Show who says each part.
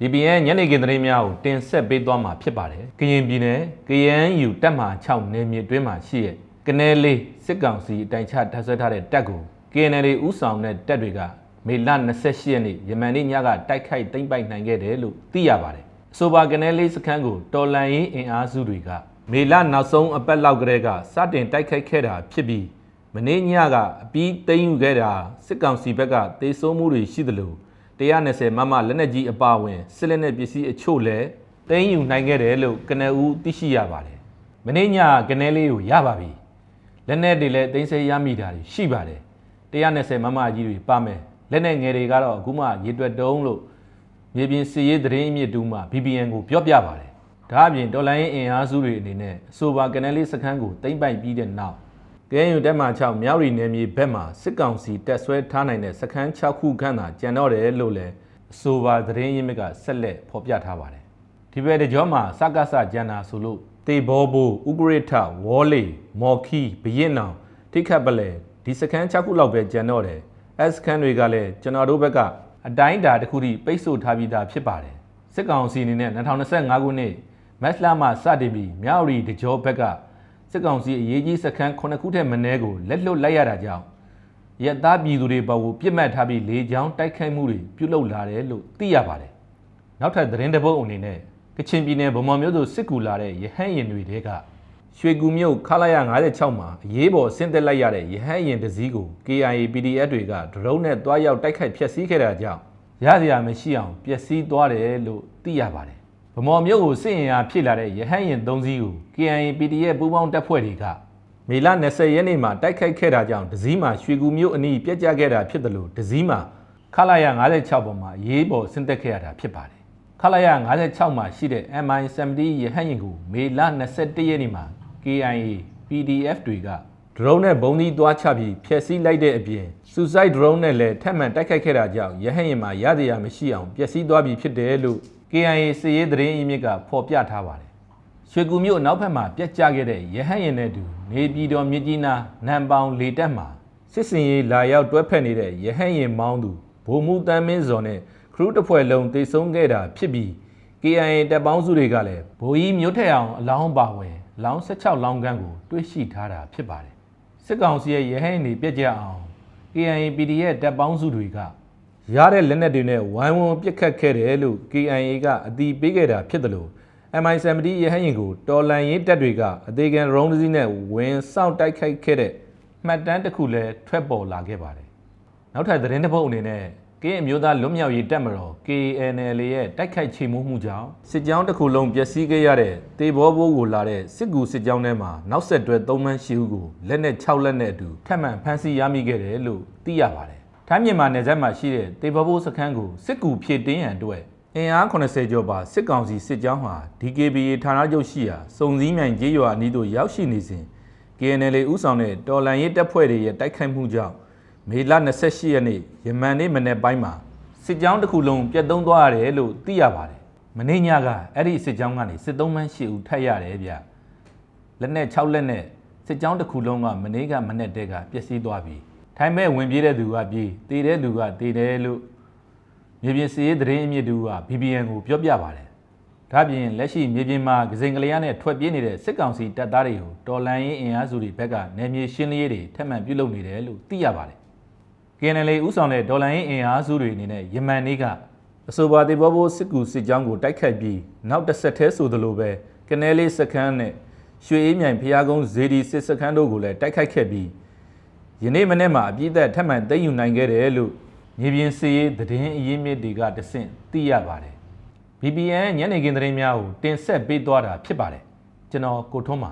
Speaker 1: BBN ညနေခင်းသတင်းများကိုတင်ဆက်ပေးသွားမှာဖြစ်ပါတယ်။ကရင်ပြည်နယ် KNU တပ်မဟာ6နယ်မြေအတွင်းမှာရှိတဲ့ကနဲလေးစစ်ကောင်စီအတိုင်ချတပ်ဆွဲထားတဲ့တပ်ကို KNL ဥဆောင်တဲ့တပ်တွေကမေလ28ရက်နေ့ယမန်နေ့ညကတိုက်ခိုက်သိမ်းပိုက်နိုင်ခဲ့တယ်လို့သိရပါတယ်။အဆိုပါကနဲလေးစခန်းကိုတော်လန်ရေးအင်အားစုတွေကမေလနောက်ဆုံးအပတ်လောက်ကလေးကစတင်တိုက်ခိုက်ခဲ့တာဖြစ်ပြီးမနေ့ညကအပြီးသိမ်းယူခဲ့တာစစ်ကောင်စီဘက်ကတေဆုံးမှုတွေရှိသလို 120မမလက်နက်ကြီးအပါအဝင်စစ်လက်နက်ပစ္စည်းအချို့လည်းသိမ်းယူနိုင်ခဲ့တယ်လို့ကနဦးသိရှိရပါတယ်။မနေ့ညကနဲလေးကိုရပါပြီ။လက်နက်တွေလည်းသိမ်းဆည်းရမိတာတွေရှိပါတယ်။120မမကြီးတွေပါမယ်။လက်နက်ငယ်တွေကတော့အခုမှရေတွက်တုံးလို့မြေပြင်စီရေးသတင်းအမြင့်တူးမှ BBN ကိုပြောပြပါတယ်။ဒါအပြင်ဒေါ်လာရင်းအင်အားစုတွေအနေနဲ့အဆိုပါကနဲလေးစခန်းကိုသိမ်းပိုက်ပြီးတဲ့နောက် ကဲယူတက်မှ6မြောက်ရီနယ်မြေဘက်မှာစစ်ကောင်စီတက်ဆွဲထားနိုင်တဲ့စခန်း6ခုခန့်သာကျန်တော့တယ်လို့လည်းအဆိုပါသတင်းရင်းမြစ်ကဆက်လက်ဖော်ပြထားပါတယ်ဒီဘက်တကြောမှာစကားဆကျန်တာဆိုလို့တေဘောဘိုဥဂရိထဝေါ်လီမော်ခီဘရင်နောင်ထိခတ်ပလဲဒီစခန်း6ခုလောက်ပဲကျန်တော့တယ်အဲစခန်းတွေကလည်းကျွန်တော်တို့ဘက်ကအတိုင်းအတာတစ်ခုထိပိတ်ဆို့ထားပြီးသားဖြစ်ပါတယ်စစ်ကောင်စီအနေနဲ့2025ခုနှစ်မက်လမှာစတင်ပြီးမြောက်ရီတကြောဘက်က စစ်ကောင်စီအရေးကြီးစခန်း9ခုထက်မနည်းကိုလက်လွတ်လိုက်ရတာကြောင့်ရက်သားပြည်သူတွေပေါ်ကိုပြစ်မှတ်ထားပြီးလေကြောင်းတိုက်ခိုက်မှုတွေပြုလုပ်လာတယ်လို့သိရပါတယ်နောက်ထပ်သတင်းတစ်ပုဒ်အနေနဲ့ကချင်ပြည်နယ်ဗမာမြို့သို့စစ်ကူလာတဲ့ရဟန်းရင်တွေကရွှေကူမြို့ခလာရ56မှာအရေးပေါ်ဆင်းသက်လိုက်ရတဲ့ရဟန်းရင်တစည်းကို KIA PDF တွေကဒရုန်းနဲ့တွားရောက်တိုက်ခိုက်ဖျက်ဆီးခဲ့တာကြောင့်ရစရာမရှိအောင်ပျက်စီးသွားတယ်လို့သိရပါတယ်။ ဗမော်မြို့ကိုစစ်ရင်အားဖြစ်လာတဲ့ရဟန်းရင်3စီးကို KIA PDF ပူးပေါင်းတပ်ဖွဲ့တွေကမေလ20ရက်နေ့မှာတိုက်ခိုက်ခဲ့တာကြောင့်ဒစည်းမှာရွှေကူမြို့အနီးပြက်ကျခဲ့တာဖြစ်တယ်လို့ဒစည်းမှာခလာရ56ပေါ်မှာအရေးပေါ်ဆင်းသက်ခဲ့ရတာဖြစ်ပါတယ်။ခလာရ56မှာရှိတဲ့ MI70 ရဟတ်ယာဉ်ကိုမေလ21ရက်နေ့မှာ KIA PDF တွေကဒရုန်းနဲ့ဘုံသီးသွားချပြီးဖျက်ဆီးလိုက်တဲ့အပြင် suicide drone နဲ့လည်းထပ်မံတိုက်ခိုက်ခဲ့တာကြောင့်ရဟတ်ယာဉ်မှာရသည်ရမရှိအောင်ပျက်စီးသွားပြီဖြစ်တယ်လို့ KIA စစ်ရေးသတင်းအင်းမြစ်ကဖော်ပြထားပါတယ်။ရွှေကူမြို့အနောက်ဘက်မှာပြက်ကျခဲ့တဲ့ရဟတ်ယာဉ်နဲ့အတူနေပြည်တော်မြစ်ကြီးနားနံပေါင်လေတက်မှာစစ်စင်ရေးလာရောက်တွဲဖက်နေတဲ့ရဟတ်ယာဉ်မောင်းသူဗိုလ်မှူးတန်းမင်းစော်နဲ့ခရူးတစ်ဖွဲ့လုံးတိတ်ဆုံးခဲ့တာဖြစ်ပြီး KIA တပ်ပေါင်းစုတွေကလည်းဗိုလ်ကြီးမျိုးထက်အောင်အလောင်းပါဝင်လောင်း16လောင်းခန်းကိုတွေ့ရှိထားတာဖြစ်ပါတယ်စစ်ကောင်စီရဲ့ရဟန်းတွေပြက်ကြအောင် KIA PDF တပ်ပေါင်းစုတွေက ရတဲ့လက်နက်တွေနဲ့ဝိုင်းဝန်းပစ်ခတ်ခဲ့တယ်လို့ KIA ကအတီးပေးခဲ့တာဖြစ်တယ်လို့ MI70 ရဟန်းရင်ကိုတော်လန်ရေးတပ်တွေကအသေးခံရုံးတစ်စီးနဲ့ဝင်စောင့်တိုက်ခိုက်ခဲ့တဲ့မှတ်တမ်းတစ်ခုလည်းထွက်ပေါ်လာခဲ့ပါတယ်နောက်ထပ်သတင်းတစ်ပုဒ်အနေနဲ့ကင်းအမျိုးသားလွတ်မြောက်ရေးတပ်မတော် KNL ရဲ့တိုက်ခိုက်ချေမှုမှုကြောင့်စစ်ကြောင်းတစ်ခုလုံးပျက်စီးခဲ့ရတဲ့တေဘောဘိုးကိုလာတဲ့စစ်ကူစစ်ကြောင်းထဲမှာနောက်ဆက်တွဲ၃မှန်းရှိဦးကိုလက်နဲ့6လက်နဲ့အတူထပ်မံဖမ်းဆီးရမိခဲ့တယ်လို့သိရပါတယ်။ ထိုင်းမြန်မာနယ်စပ်မှာရှိတဲ့တေဘောဘိုးစခန်းကိုစစ်ကူဖြည့်တင်းရန်အတွက်အင်အား80ကျော်ပါစစ်ကောင်စီစစ်ကြောင်းဟာ DKBA ဌာနချုပ်ရှိရာစုံစည်းမြိုင်ကျေးရွာအနီးသို့ရောက်ရှိနေစဉ် KNL ဦးဆောင်တဲ့တော်လန်ရေးတပ်ဖွဲ့တွေရဲ့တိုက်ခိုက်မှုကြောင့်မေလ28ရက်နေ့ယမန်နေ့မနေ့ပိုင်းမှာစစ်ကြောင်းတစ်ခုလုံးပြတ်သုံးသွားရတယ်လို့သိရပါတယ်။မနေ့ညကအဲ့ဒီစစ်ကြောင်းကနေစစ်သုံးမှန်း8ဦးထပ်ရတယ်ဗျ။လက်နဲ့6လက်နဲ့စစ်ကြောင်းတစ်ခုလုံးကမနေ့ကမနေ့တည်းကပျက်စီးသွားပြီ။ ထိုင်းမဲ့ဝင်ပြေးတဲ့သူကပြေးတည်တဲ့သူကတည်တယ်လို့မြေပြင်စီရေးသတင်းအမြင့်တူက BBN ကိုပြောပြပါတယ်။ဒါပြင်လက်ရှိမြေပြင်မှာဂစိန်ကလေးရနဲ့ထွက်ပြေးနေတဲ့စစ်ကောင်စီတပ်သားတွေကိုတော်လန်ရေးအင်အားစုတွေဘက်ကနယ်မြေရှင်းလင်းရေးတွေထပ်မံပြုလုပ်နေတယ်လို့သိရပါတယ်။ KNL ဥဆောင်တဲ့ဒေါ်လာရင်းအင်အားစုတွေအနေနဲ့ယမန်နေ့ကအဆိုပါတေဘောဘိုးစစ်ကူစစ်ကြောင်းကိုတိုက်ခိုက်ပြီးနောက်တစ်ဆက်တည်းဆိုသလိုပဲကနဲလေးစခန်းနဲ့ရွှေအေးမြိုင်ဖျားကုန်းဇေဒီစစ်စခန်းတို့ကိုလည်းတိုက်ခိုက်ခဲ့ပြီး ယနေ့မနေ့မှာအပြည့်အသက်ထပ်မံသိမ်းယူနိုင်ခဲ့တယ်လို့မြေပြင်စီရေးသတင်းအရင်းမြစ်တွေကတဆင့်သိရပါတယ်။ BBN ညနေခင်းသတင်းများကိုတင်ဆက်ပေးသွားတာဖြစ်ပါတယ်ကျွန်တော်ကိုထွန်းပါ